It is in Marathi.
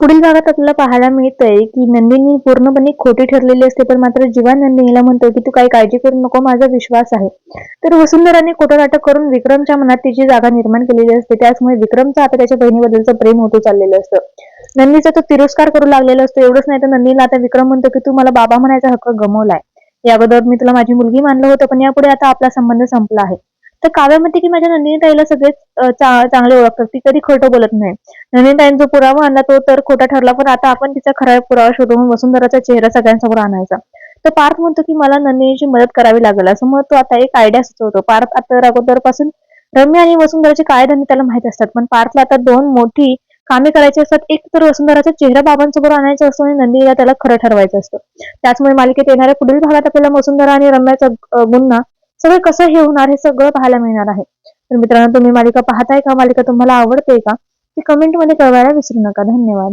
पुढील भागात आपल्याला पाहायला मिळतंय की नंदिनी पूर्णपणे खोटी ठरलेली असते पण मात्र जीवा नंदिनीला म्हणतो की तू काही काळजी करू नको माझा विश्वास आहे. तर वसुंधराने खोटं करून विक्रमच्या मनात तिची जागा निर्माण केलेली असते. त्याचमुळे विक्रमचं आता त्याच्या बहिणीबद्दलचं प्रेम होतो चाललेलं असतं. नंदीचा तो तिरस्कार करू लागलेला असतो. एवढंच नाही तर नंदीला आता विक्रम म्हणतो की तू मला बाबा म्हणायचा हक्क गमवलाय. या अगोदर मी तुला माझी मुलगी मानलं होतं पण यापुढे आता आपला संबंध संपला आहे. तर काव्य म्हणते की माझ्या नंदिनीताईला सगळेच चांगले ओळखतात. ती कधी खोटं बोलत नाही. नंदिनीताईंचा पुरावा आणला तो तर खोटा ठरला पण आता आपण तिचा खरा पुरावा शोधून वसुंधराचा चेहरा सगळ्यांसमोर आणायचा. तर पार्थ म्हणतो की मला नंदिनीची मदत करावी लागेल. असं मग तो आता एक आयडिया सुचवतो. पार्थ आता अगोदरपासून रम्य आणि वसुंधराचे काय धंदे त्याला माहीत असतात. पण पार्थला आता दोन मोठी कामे करायची असतात. एक तर वसुंधराचा चेहरा बाबांसमोर आणायचा असतो आणि नंदिनीला त्याला खरं ठरवायचं असतं. त्याचमुळे मालिकेत येणाऱ्या पुढील भागात आपल्याला वसुंधरा आणि रम्याचा गुन्हा सगळं कसं हे होणार हे सगळं पाहायला मिळणार आहे. तर मित्रांनो तुम्ही मालिका पाहताय का? मालिका तुम्हाला आवडते का? ती कमेंटमध्ये कळवायला विसरू नका. धन्यवाद.